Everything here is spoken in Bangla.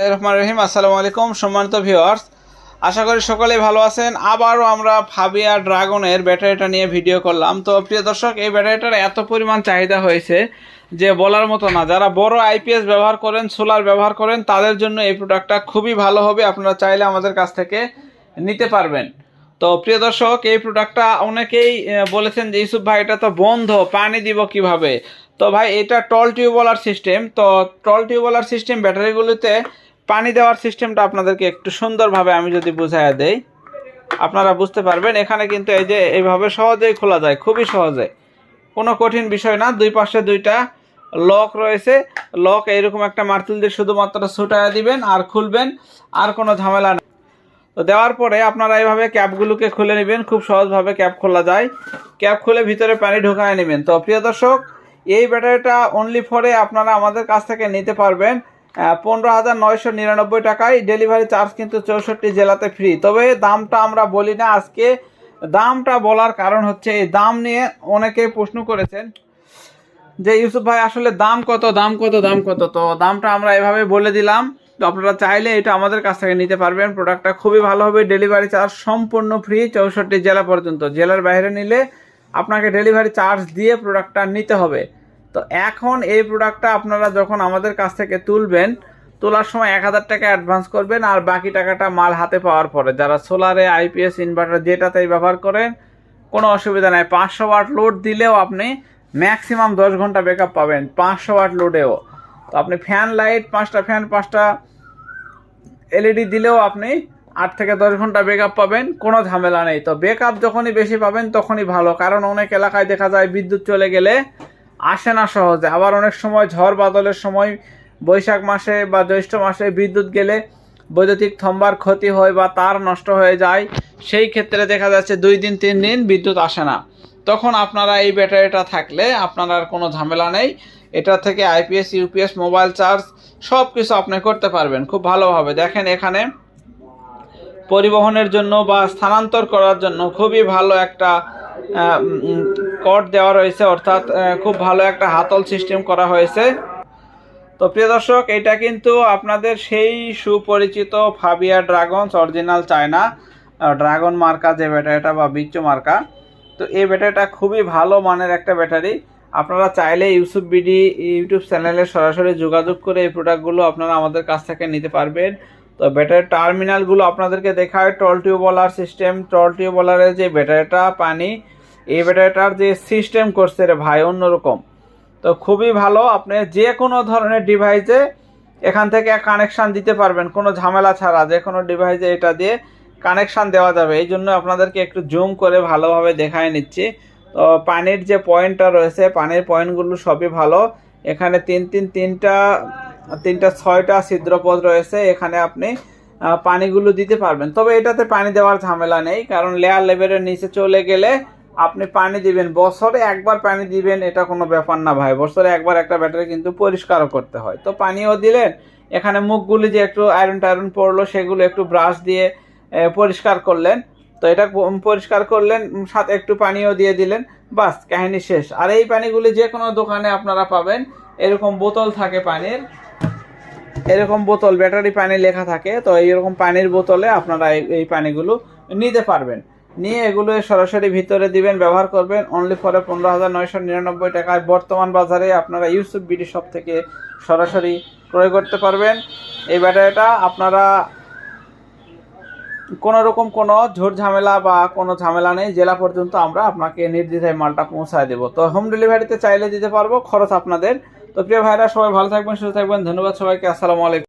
রহমান রহিম, আসসালামু আলাইকুম সম্মানিত ভিউয়ার্স আশা করি সকলেই ভালো আছেন। আবারও আমরা ফাবিয়া ড্রাগনের ব্যাটারিটা নিয়ে ভিডিও করলাম। তো প্রিয় দর্শক, এই ব্যাটারিটার এত পরিমাণ চাহিদা হয়েছে যে বলার মতো না। যারা বড় আইপিএস ব্যবহার করেন, সোলার ব্যবহার করেন, তাদের জন্য এই প্রোডাক্টটা খুবই ভালো হবে। আপনারা চাইলে আমাদের কাছ থেকে নিতে পারবেন। তো প্রিয় দর্শক, এই প্রোডাক্টটা অনেকেই বলেছেন যে, ইউসুফ ভাই, এটা তো বন্ধ, পানি দিব কীভাবে? তো ভাই, এটা টল টিউবওয়ালার সিস্টেম তো টল টিউবওয়ালার সিস্টেম ব্যাটারিগুলোতে পানি দেওয়ার সিস্টেমটা আপনাদেরকে একটু সুন্দরভাবে আমি যদি বুঝাইয়া দেই, আপনারা বুঝতে পারবেন, এখানে কিন্তু এই যে এইভাবে সহজেই খোলা যায়, খুবই সহজে। কোনো কঠিন বিষয় না, দুই পাশে দুইটা লক রয়েছে। লক এইরকম একটা মার্তুল দিয়ে শুধুমাত্র ছুটাইয়া দিবেন আর খুলবেন, আর কোনো ঝামেলা নেই। তো দেওয়ার পরে আপনারা এইভাবে ক্যাপগুলোকে খুলে নেবেন, খুব সহজভাবে ক্যাপ খোলা যায়। ক্যাপ খুলে ভিতরে পানি ঢোকায় নেবেন। তো প্রিয় দর্শক, এই ব্যাটারিটা অনলি ফরে আপনারা আমাদের কাছ থেকে নিতে পারবেন। পনেরো হাজার নয়শো নিরানব্বই টাকায় ডেলিভারি চার্জ কিন্তু চৌষট্টি জেলাতে ফ্রি তবে দামটা আমরা বলি না আজকে। দামটা বলার কারণ হচ্ছে এই দাম নিয়ে অনেকেই প্রশ্ন করেছেন যে, ইউসুফ ভাই, আসলে দাম কত দাম কত দাম কত? তো দামটা আমরা এভাবে বলে দিলাম। তো আপনারা চাইলে এটা আমাদের কাছ থেকে নিতে পারবেন। প্রোডাক্টটা খুবই ভালো হবে। ডেলিভারি চার্জ সম্পূর্ণ ফ্রি চৌষট্টি জেলা পর্যন্ত। জেলার বাইরে নিলে আপনাকে ডেলিভারি চার্জ দিয়ে প্রোডাক্টটা নিতে হবে। তো এখন এই প্রোডাক্টটা আপনারা যখন আমাদের কাছ থেকে তুলবেন, তোলার সময় এক হাজার টাকা অ্যাডভান্স করবেন আর বাকি টাকাটা মাল হাতে পাওয়ার পরে। যারা সোলারে আইপিএস ইনভার্টার যেটাতেই ব্যবহার করেন, কোনো অসুবিধা নাই। পাঁচশো ওয়াট লোড দিলেও আপনি ম্যাক্সিমাম দশ ঘণ্টা ব্যাকআপ পাবেন পাঁচশো ওয়াট লোডেও তো আপনি ফ্যান লাইট পাঁচটা ফ্যান পাঁচটা এলইডি দিলেও আপনি আট থেকে দশ ঘণ্টা ব্যাকআপ পাবেন, কোনো ঝামেলা নেই। তো ব্যাকআপ যখনই বেশি পাবেন তখনই ভালো। কারণ অনেক এলাকায় দেখা যায় বিদ্যুৎ চলে গেলে আসে না সহজে। আবার অনেক সময় ঝড় বাদলের সময় বৈশাখ মাসে বা জ্যৈষ্ঠ মাসে বিদ্যুৎ গেলে বৈদ্যুতিক থম্বার ক্ষতি হয় বা তার নষ্ট হয়ে যায়, সেই ক্ষেত্রে দেখা যাচ্ছে দুই দিন, তিন দিন বিদ্যুৎ আসে না। তখন আপনারা এই ব্যাটারিটা থাকলে আপনার আর কোনো ঝামেলা নেই। এটা থেকে আইপিএস, ইউপিএস, মোবাইল চার্জ সব কিছু আপনি করতে পারবেন। খুব ভালোভাবে। দেখেন এখানে পরিবহনের জন্য বা স্থানান্তর করার জন্য খুবই ভালো একটা কট দেওয়া রয়েছে, অর্থাৎ খুব ভালো একটা হাতল সিস্টেম করা হয়েছে। তো প্রিয় দর্শক, এটা কিন্তু আপনাদের সেই সুপরিচিত ফাবিয়া ড্রাগনস অরিজিনাল চায়না ড্রাগন মার্কা যে ব্যাটারিটা বা বিচ্চু মার্কা তো এই ব্যাটারিটা খুবই ভালো মানের একটা ব্যাটারি। আপনারা চাইলে ইউসুফ বিডি ইউটিউব চ্যানেলে সরাসরি যোগাযোগ করে এই প্রোডাক্টগুলো আপনারা আমাদের কাছ থেকে নিতে পারবেন। তো ব্যাটারির টার্মিনালগুলো আপনাদেরকে দেখায় টল টিউবওয়ালার সিস্টেম টল টিউবওয়ালারের যে ব্যাটারিটা, পানি, এই ব্যাটারিটার যে সিস্টেম করছে রে ভাই, অন্যরকম। তো খুবই ভালো, আপনি যে কোনো ধরনের ডিভাইসে এখান থেকে কানেকশান দিতে পারবেন, কোনো ঝামেলা ছাড়া, যে কোনো ডিভাইসে এটা দিয়ে কানেকশান দেওয়া যাবে। এই জন্য আপনাদেরকে একটু জুম করে ভালোভাবে দেখায় নিচ্ছি। তো পানির যে পয়েন্টটা রয়েছে, পানির পয়েন্টগুলো সবই ভালো। এখানে তিন তিন, তিনটা তিনটা, ছয়টা ছিদ্রপথ রয়েছে, এখানে আপনি পানিগুলো দিতে পারবেন। তবে এটাতে পানি দেওয়ার ঝামেলা নেই, কারণ লেয়ার লেভেলের নিচে চলে গেলে আপনি পানি দিবেন। বছরে একবার পানি দিবেন, এটা কোনো ব্যাপার না ভাই। বছরে একবার একটা ব্যাটারি কিন্তু পরিষ্কারও করতে হয়। তো পানিও দিলেন, এখানে মুখগুলি যে একটু আয়রন টায়রন পড়ল, সেগুলো একটু ব্রাশ দিয়ে পরিষ্কার করলেন। তো এটা পরিষ্কার করলেন সাথে একটু পানিও দিয়ে দিলেন। বাস, কাহিনী শেষ। আর এই পানিগুলি যে কোনো দোকানে আপনারা পাবেন, এরকম বোতল থাকে পানির। এরকম বোতল, ব্যাটারি পানি লেখা থাকে, তো এইরকম পানির বোতলে আপনারা এই- পানিগুলো নিতে পারবেন। নিয়ে এগুলো সরাসরি ভিতরে দিবেন, ব্যবহার করবেন। অনলি ফরে পনেরো হাজার নয়শো নিরানব্বই টাকায় বর্তমান বাজারে আপনারা ইউসুফ বিডি শপ থেকে সরাসরি ক্রয় করতে পারবেন। এই ব্যাটারিটা আপনারা কোনো রকম কোনো ঝোর ঝামেলা বা কোনো ঝামেলা নেই, জেলা পর্যন্ত আমরা আপনাকে নির্দ্বিধায় মালটা পৌঁছায় দেবো। তো হোম ডেলিভারিতে চাইলে দিতে পারব, খরচ আপনাদের তো প্রিয় ভাইরা সবাই ভালো থাকবেন সুস্থ থাকবেন। ধন্যবাদ সবাইকে। আসসালামু আলাইকুম।